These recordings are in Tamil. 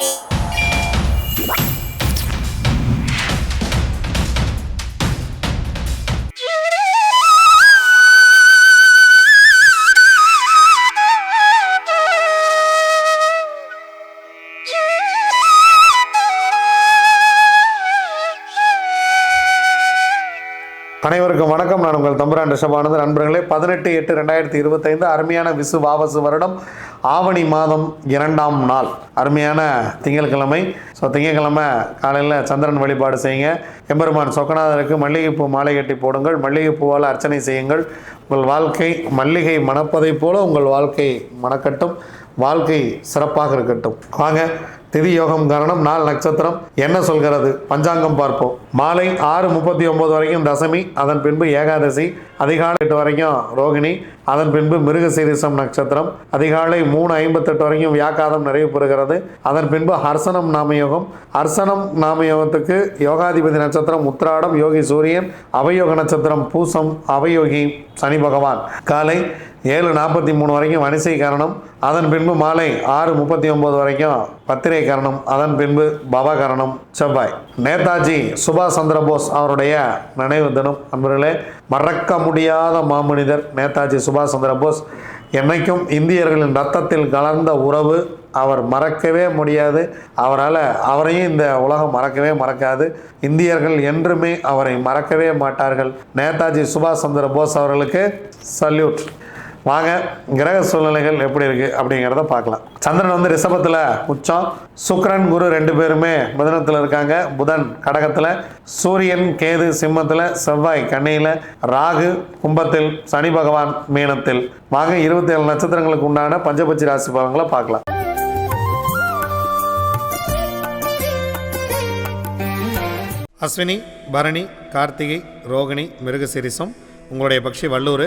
you அனைவருக்கும் வணக்கம். நான் உங்கள் தம்புரான் ரிஷபானது நண்பர்களே பதினெட்டு எட்டு ரெண்டாயிரத்தி இருபத்தைந்து அருமையான விசு வாவசு வருடம் ஆவணி மாதம் இரண்டாம் நாள். அருமையான திங்கட்கிழமை. ஸோ திங்கட்கிழமை காலையில் சந்திரன் வழிபாடு செய்யுங்க. எம்பெருமான் சொக்கநாதருக்கு மல்லிகைப்பூ மாலை கட்டி போடுங்கள். மல்லிகைப்பூவால் அர்ச்சனை செய்யுங்கள். உங்கள் வாழ்க்கை மல்லிகை மணப்பதைப் போல உங்கள் வாழ்க்கை மணக்கட்டும். வாழ்க்கை சிறப்பாக இருக்கட்டும். வாங்க திதி யோகம் காரணம் நாள் நட்சத்திரம். என்ன சொல்கிறது? பஞ்சாங்கம் பார்ப்போம். மாலை ஆறு முப்பத்தி ஒன்பது வரைக்கும் தசமி அதன் பின்பு ஏகாதசி அதிகாலை எட்டு வரைக்கும் ரோகிணி அதன் பின்பு மிருகசீரிசம் நட்சத்திரம். அதிகாலை மூணு ஐம்பத்தெட்டு வரைக்கும் வியாக்காதம் நிறைவு பெறுகிறது. அதன் பின்பு ஹர்சனம் நாமயோகம். ஹர்சனம் நாமயோகத்துக்கு யோகாதிபதி நட்சத்திரம் உத்திராடம் யோகி சூரியன் அவயோக நட்சத்திரம் பூசம் அவயோகி சனி பகவான். காலை ஏழு நாற்பத்தி மூணு வரைக்கும் வனிசை கரணம் அதன் பின்பு மாலை ஆறு முப்பத்தி ஒன்பது வரைக்கும் பத்திரை கரணம் அதன் பின்பு பவகரணம் செவ்வாய். நேதாஜி சுபாஷ் சந்திர போஸ் அவருடைய நினைவு தினம். நண்பர்களே மறக்க முடியாத மாமனிதர் நேதாஜி சுபாஷ் சந்திர போஸ். என்னைக்கும் இந்தியர்களின் ரத்தத்தில் கலந்த உறவு அவர் மறக்கவே முடியாது. அவரால் அவரையும் இந்த உலகம் மறக்கவே மறக்காது. இந்தியர்கள் என்றுமே அவரை மறக்கவே மாட்டார்கள். நேதாஜி சுபாஷ் சந்திர போஸ் அவர்களுக்கு சல்யூட். வாங்க கிரக சூழ்நிலைகள் எப்படி இருக்குது அப்படிங்கிறத பார்க்கலாம். சந்திரன் வந்து ரிஷபத்தில் உச்சம். சுக்ரன் குரு ரெண்டு பேருமே மிதனத்தில் இருக்காங்க. புதன் கடகத்தில் சூரியன் கேது சிம்மத்தில் செவ்வாய் கண்ணையில் ராகு கும்பத்தில் சனி பகவான் மீனத்தில். வாங்க இருபத்தி ஏழு நட்சத்திரங்களுக்கு உண்டான பஞ்சபட்சி ராசி பலன்களை பார்க்கலாம். அஸ்வினி பரணி கார்த்திகை ரோகிணி மிருகசிரிசம் உங்களுடைய பக்ஷி வல்லூர்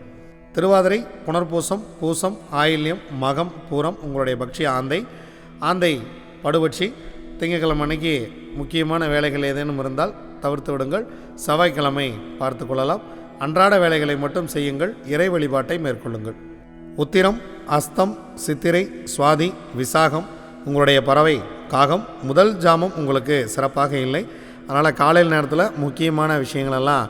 திருவாதிரை புனர்பூசம் பூசம் ஆயில்யம் மகம் பூரம் உங்களுடைய பக்ஷி ஆந்தை. ஆந்தை படுபட்சி திங்கட்கிழமை அன்னைக்கு முக்கியமான வேலைகள் ஏதேனும் இருந்தால் தவிர்த்து விடுங்கள். செவ்வாய்க்கிழமை பார்த்து கொள்ளலாம். அன்றாட வேலைகளை மட்டும் செய்யுங்கள். இறை வழிபாட்டை மேற்கொள்ளுங்கள். உத்திரம் அஸ்தம் சித்திரை சுவாதி விசாகம் உங்களுடைய பறவை காகம். முதல் ஜாமம் உங்களுக்கு சிறப்பாக இல்லை. அதனால் காலையில் நேரத்தில் முக்கியமான விஷயங்களெல்லாம்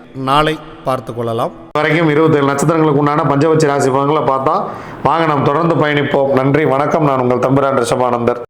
நாளை பார்த்து கொள்ளலாம். வரைக்கும் இருபத்தேழு நட்சத்திரங்களுக்கு உண்டான பஞ்சபட்ச ராசி பலன்களை பார்த்தா வாங்க நாம் தொடர்ந்து பயணிப்போம். நன்றி வணக்கம். நான் உங்கள் தம்பிரான் ரிஷபானந்தர்.